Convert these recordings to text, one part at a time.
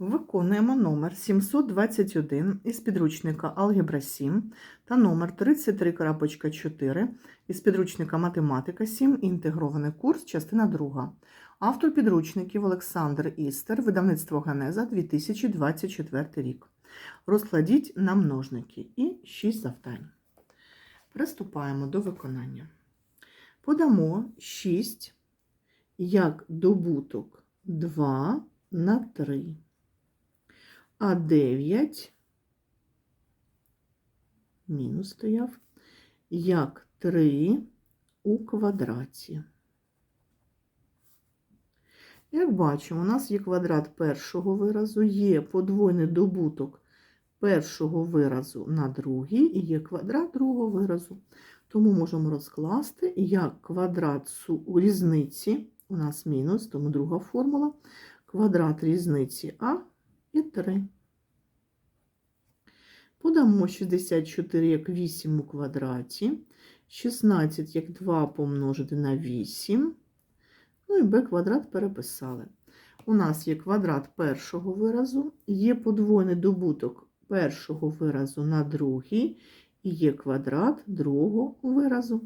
Виконуємо номер 721 із підручника Алгебра 7 та номер 33.4 із підручника Математика 7. Інтегрований курс, частина 2. Автор підручників Олександр Істер, видавництво Генеза 2024 рік. Розкладіть на множники і 6 завдань. Приступаємо до виконання. Подамо 6 як добуток 2 на 3 а 9 мінус стояв, як 3 у квадраті. Як бачимо, у нас є квадрат першого виразу, є подвойний добуток першого виразу на другий і є квадрат другого виразу. Тому можемо розкласти як квадрат су- різниці, у нас мінус, тому друга формула, квадрат різниці А і 3. Подамо 64 як 8 у квадраті, 16 як 2 помножити на 8. Ну і b квадрат переписали. У нас є квадрат першого виразу, є подвойний добуток першого виразу на другий, і є квадрат другого виразу.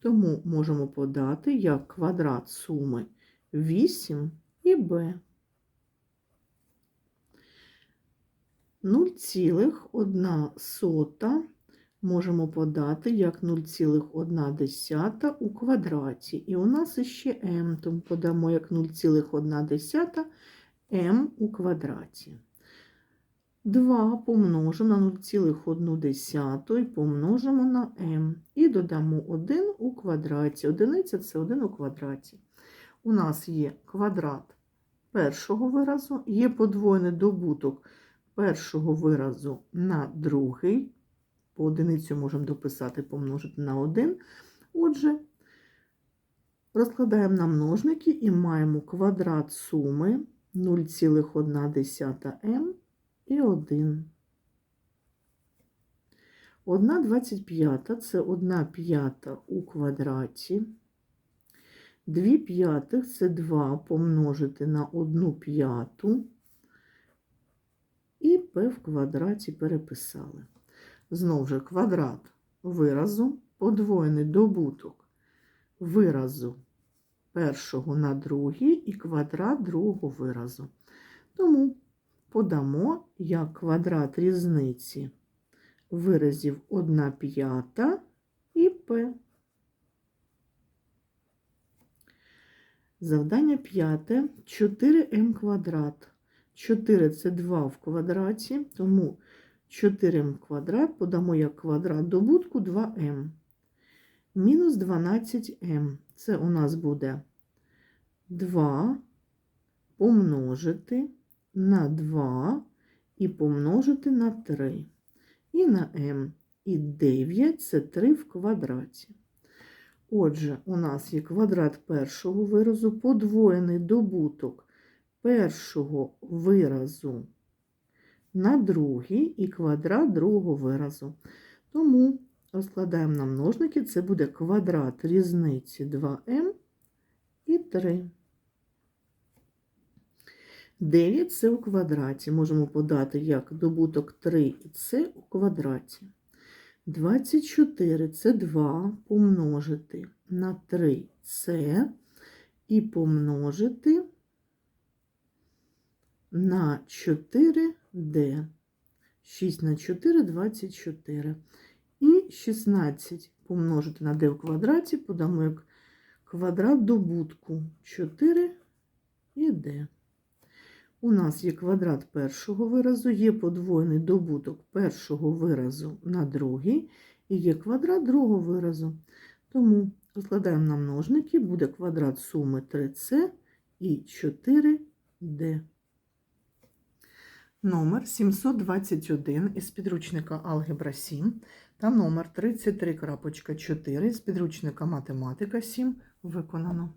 Тому можемо подати як квадрат суми 8 і b. 0,1 можемо подати як 0,1 у квадраті. І у нас іще m, тому подамо як 0,1 m у квадраті. 2 помножимо на 0,1 і помножимо на m. І додамо 1 у квадраті. Одиниця – це 1 у квадраті. У нас є квадрат першого виразу, є подвойний добуток першого виразу на другий. По одиницю можемо дописати помножити на 1. Отже, розкладаємо на множники і маємо квадрат суми 0,1m і 1. 1 25 це 1 п'ята у квадраті. 2 п'ятих це 2 помножити на 1 п'яту. І p в квадраті переписали. Знову ж квадрат виразу, подвоєний добуток виразу першого на другий і квадрат другого виразу. Тому подамо як квадрат різниці виразів 1 п'ята і p. Завдання п'яте 4m квадрат. 4 це 2 в квадраті, тому 4m квадрат подамо як квадрат добутку 2m. Мінус 12m. Це у нас буде 2 помножити на 2 і помножити на 3. І на m. І 9 це 3 в квадраті. Отже, у нас є квадрат першого виразу, подвоєний добуток першого виразу на другий і квадрат другого виразу. Тому розкладаємо на множники, це буде квадрат різниці 2m і 3. 9 це у квадраті. Можемо подати як добуток 3 і це у квадраті. 24 це 2 помножити на 3 це і помножити на 4D. 6 на 4 24. І 16 помножити на d в квадраті, подамо як квадрат добутку 4 і d. У нас є квадрат першого виразу, є подвойний добуток першого виразу на другий, і є квадрат другого виразу. Тому розкладаємо на множники, буде квадрат суми 3c і 4d. Номер 721 із підручника Алгебра 7 та номер 33.4 з підручника Математика 7 виконано.